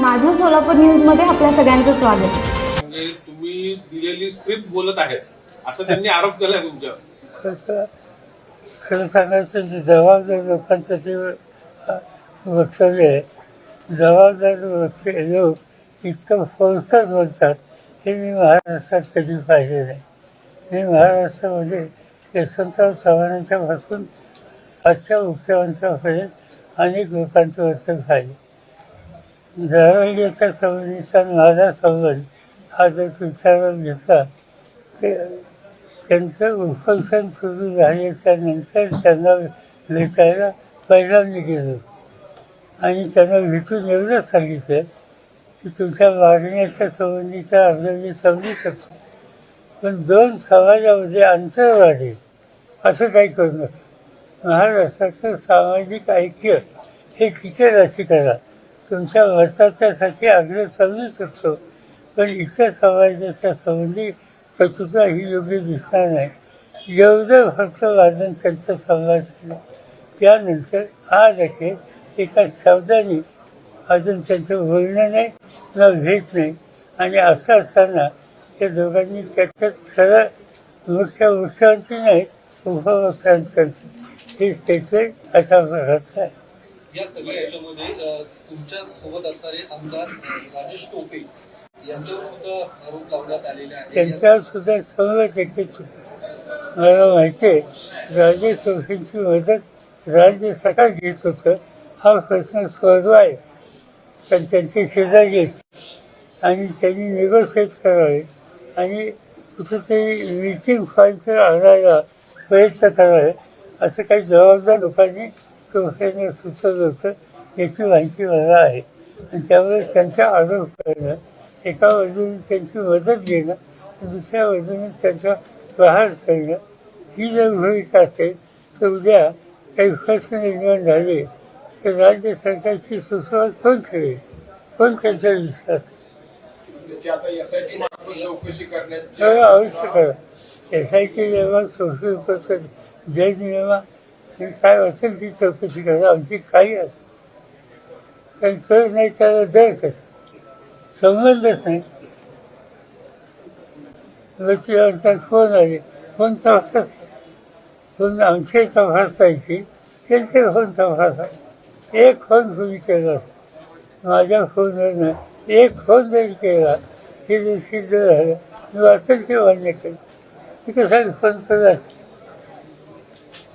माझं सोलापूर न्यूजमध्ये आपल्या सगळ्यांचं स्वागत. म्हणजे तुम्ही दिलेली स्क्रिप्ट बोलत आहेत. असं त्यांनी आरोप केलाय तुमच्यावर. कसं खरं सांगायचं तर जबाबदार लोकांचं अ, वक्तव्य आहे जबाबदार व्यक्ती लोक इतकं फोलसर बोलतात हे मी महाराष्ट्रात कधी पाहिले नाही. मी महाराष्ट्रामध्ये यशवंतराव चव्हाणांच्या पासून आजच्या मुख्यमंत्र्यापर्यंत अनेक लोकांचं वक्तव्य पाहिले. दरवेळेच्या संबंधीचा माझा संबंध हा जर विचारात घेतला ते त्यांचं उपोषण सुरू झाल्याच्यानंतर त्यांना भेटायला पहिल्यांदा गेलो आणि त्यांना भेटून एवढं सांगितलं की तुमच्या मागण्याच्या संबंधीचा अर्ज मी समजू शकतो. पण दोन समाजामध्ये अंतर वाढेल असं काही करू नका. महाराष्ट्राचं सामाजिक ऐक्य हे टिकेल अशी करा? तुमच्या वर्षाच्यासाठी आग्रह समजू शकतो. पण इतर समाजाच्या संबंधी कटुता ही योग्य दिसणार नाही. एवढं फक्त वादन त्यांचं संवाद त्यानंतर आज अखेर एका शब्दाने अजून त्यांचं बोलणं नाही ना भेट नाही. आणि असं असताना त्या दोघांनी त्याच्यात खरं मुख्य उत्सवांची नाही उपमुख्यमंत्री हे स्टेटमेंट अशा प्रकारचं आहे. या सगळ्या याच्यामध्ये तुमच्यासोबत असणारे आमदार राजेश टोपे यांच्यावर सुद्धा आरोप लावण्यात आलेले आहेत. त्यांच्यावर सुद्धा सर्व टक्के मला माहिती आहे राजे चौकींची मदत राज्य सरकार घेत होतं. हा प्रश्न सोडवा आहे. पण त्यांचे शेजारी आणि त्यांनी निगोशिएट करावे. आणि कुठेतरी मीटिंग फाईलकडे आणायला प्रयत्न करावे असं काही जबाबदार लोकांनी टोपेंना सुचवलं होतं याची माहिती मला आहे. आणि त्यामुळे त्यांचा आरोप करणं एका बाजूने त्यांची मदत घेणं दुसऱ्या बाजूने त्यांचा प्रहार करणं ही जर भूमिका असेल तर उद्या काही प्रश्न निर्माण झाले तर राज्य सरकारची सुरुवात कोण ठेवेल कोण त्यांचा विश्वास आवश्यक आहे एस आय टी नियमा कोर्टचा जज नियमा आणि काय असेल ती चौकशी करा. आमची काही आहे कारण कळत नाही त्याला दर कसं संबंधच नाही. लक्ष अर्थात फोन आले फोन तपास फोन आमचे तपासायची त्यांचे फोन तपासा एक फोन तुम्ही केला? माझ्या फोनवरनं एक फोन जरी केला हे जर सिद्ध झालं. मी वाचन ते मान्य केलं. मी कसा फोन केला?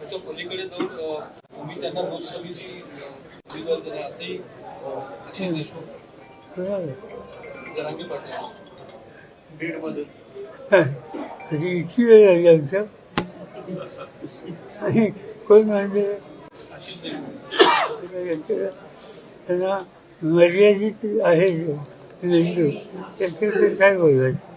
त्याच्या पलीकडे जाऊन तुम्ही त्यांना लोकसभेची असंही अ, अक्षय देशमुख. जरांगी पाटील. बीडमध्ये अशी इतकी वेळ लागली आमच्या. आणि कोण म्हणजे? आशिष देशमुख. त्यांना मर्यादित आहे. त्याच्याकडे काय बोलायचं?